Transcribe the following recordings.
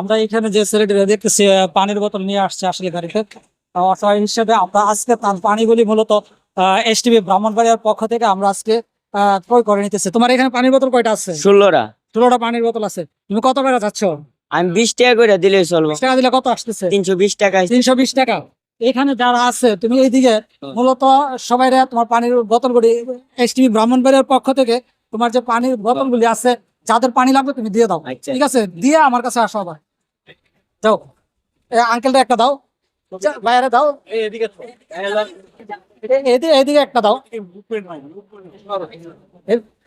আমরা এখানে যে ছেলেটি দেখতেছি পানির বোতল নিয়ে আসছে আসলে গাড়িতে। অসহায় হিসেবে আমরা আজকে তার পানিগুলি মূলত এস টিভি ব্রাহ্মণবাড়িয়ার পক্ষ থেকে আমরা আজকে ক্রয় করে নিতেছি। তোমার এখানে পানির বোতল কয়টা আছে? ষোলোটা। ষোলোটা পানির বোতল আছে। তুমি কত টাকা যাচ্ছ? আমি বিশ টাকা করে দিলে চলবো। টাকা দিলে কত আসতেছে? তিনশো বিশ টাকা তিনশো বিশ টাকা। এখানে যারা আছে তুমি এইদিকে মূলত সবাই তোমার পানির বোতলগুলি এস টিভি ব্রাহ্মণবাড়িয়ার পক্ষ থেকে তোমার যে পানির বোতলগুলি আছে যাদের পানি লাগবে তুমি দিয়ে দাও। আচ্ছা। ঠিক আছে? দিয়ে আমার কাছে আসো আবার। যাও। আঙ্কেলটা একটা দাও। বাইরে দাও। এদিকে এদিকে একটা দাও।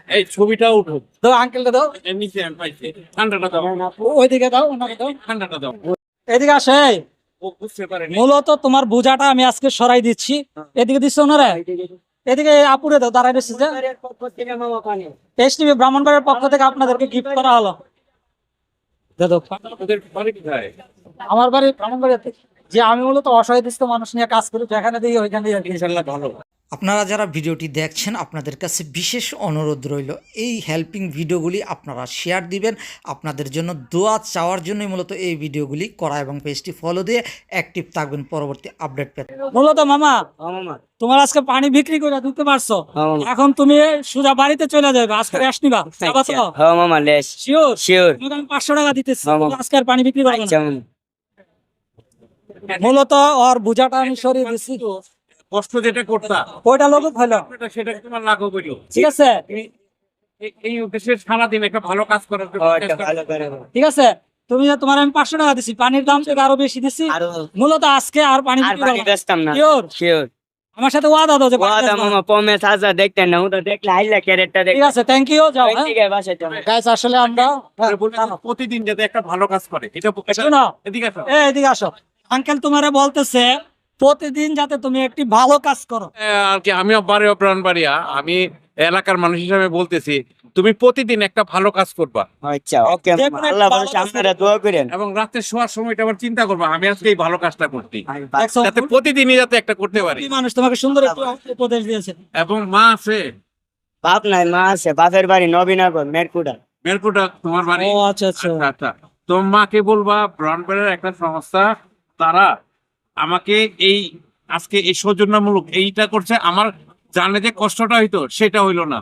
এই ছবিটা উঠো। দাও আঙ্কেলটা দাও। নিচে ঠান্ডাটা দাও। ওইদিকে দাও ওনাকে দাও। ঠান্ডাটা দাও। এদিকে আসে এই। ও বুঝতে পারেনি। মূলত তোমার বোঝাটা আমি আজকে সরাই দিচ্ছি। এদিকে দিচ্ছ ওনারা? এদিকে আপুরে দাও দাঁড়ায় রয়েছে যে। ব্রাহ্মণবাড়ির পক্ষ থেকে আপনাদেরকে গিফট করা হলো। আমার বাড়ি ব্রাহ্মণবাড়িয়াতে যে আমি মূলত অসহায় মানুষ নিয়ে কাজ করি যেখানে দিই ওইখানে ইনশাল্লাহ ভালো। আপনারা যারা ভিডিওটি দেখছেন আপনাদের কাছে বিশেষ অনুরোধ রইল এই হেল্পিং ভিডিওগুলি আপনারা শেয়ার দিবেন। আপনাদের জন্য দোয়া চাওয়ার জন্যই মূলত এই ভিডিওগুলি করা এবং পেজটি ফলো দিয়ে অ্যাক্টিভ থাকবেন পরবর্তী আপডেট পেতে। মূলত মামা মামা। তোমার আজকে পানি বিক্রি করে দিতে পারছ? হ্যাঁ এখন তুমি সোজা বাড়িতে চলে যাবে আজকে রেস্ট নিবা হ্যাঁ মামা লেস। শিওর শিওর আমি পাঁচশো টাকা দিতেছি আজকে আর পানি বিক্রি করবে আচ্ছা না মূলত ওর বোঝাটা আমি সরিয়ে দিচ্ছি কষ্ট যেটা করতা ওইটা লোক হলো সেটা তোমার লাঘব করিও। ঠিক আছে। এই- উদ্দেশ্যে সারাদিন একটা ভালো কাজ করার জন্য ঠিক আছে? তুমি তোমার আমি পাঁচশো টাকা দিছি পানির দাম থেকে আরও বেশি দিছি। মূলত আজকে আর পানি। বেচতাম না। আমার সাথে ওয়াদা দাও যে ওয়াদা মামা পমে সাজা দেখতেন না ও তো দেখলে হাইলা ক্যারেটটা দেখ ঠিক আছে থ্যাংক ইউ যাও হ্যাঁ। ঠিক আছে বাসায় যাও। গাইস আসলে আমরা প্রতিদিন যাতে একটা ভালো কাজ করে। এটা এটা- শোনো এদিকে আসো। এই এদিকে আসো। আঙ্কেল তোমারে বলতেছে প্রতিদিন যাতে তুমি একটি ভালো কাজ করো। আর কি আমিও বাড়িও প্রাণবাড়িয়া আমি এলাকার মানুষ হিসাবে বলতেছি তুমি প্রতিদিন একটা ভালো কাজ করবা। আচ্ছা ওকে যে কোনো একটা আল্লাহ ভরসা আপনারা দোয়া করেন। এবং রাতে শোয়ার সময়টা আবার চিন্তা করবা আমি আজকে এই ভালো কাজটা করতে যাতে প্রতিদিনই যাতে একটা করতে পারি। মানুষ তোমাকে সুন্দর একটু উপদেশ দিয়েছে। এবং মা আছে? বাপ নাই মা আছে বাপের বাড়ি নবীনগর মেরকুটা। মেরকুটা তোমার বাড়ি? ও আচ্ছা আচ্ছা। আচ্ছা আচ্ছা। তোমার মাকে বলবা ব্রডব্যান্ডের একটা সংস্থা তারা আমাকে এই আজকে এই সৌজন্যমূলক এইটা করছে আমার জানে যে কষ্টটা হইতো সেটা হইল না।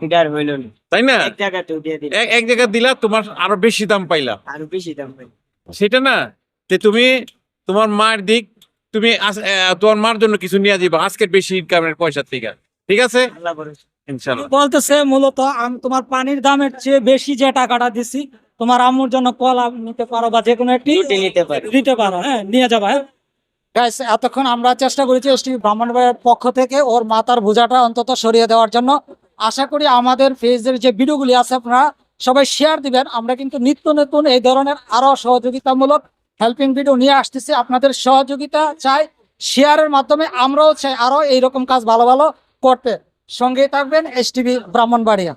তাই না? এক উঠিয়ে দিল এক- এক জায়গায় দিলা তোমার আরও বেশি দাম পাইলা। আরও বেশি দাম পাই সেটা না? তে তুমি তোমার মায়ের দিক তুমি তোমার মার জন্য কিছু নিয়ে যাবা আজকের বেশি ইনকামের পয়সা থেকে। ঠিক আছে? আল্লাহ ভরসা। বলতেছে মূলত আমি তোমার পানির দামের চেয়ে বেশি যে টাকাটা দিছি তোমার আম্মুর জন্য কলা নিতে পারো বা যে কোনো একটি নিতে পারি। দিতে পারো হ্যাঁ নিয়ে যাবা হ্যাঁ। গাইস এতক্ষণ আমরা চেষ্টা করেছি এসটি ব্রাহ্মণবাড়ির পক্ষ থেকে ওর মাতার বোঝাটা অন্তত সরিয়ে দেওয়ার জন্য। আশা করি আমাদের পেজের যে ভিডিওগুলি আছে, আপনারা সবাই শেয়ার দিবেন। আমরা কিন্তু নিত্য নতুন এই ধরনের আরও সহযোগিতামূলক হেল্পিং ভিডিও নিয়ে আসতেছি। আপনাদের সহযোগিতা চাই শেয়ারের মাধ্যমে আমরাও চাই আরও এইরকম কাজ ভালো ভালো করতে। সঙ্গে থাকবেন এস টিভি ব্রাহ্মণবাড়িয়া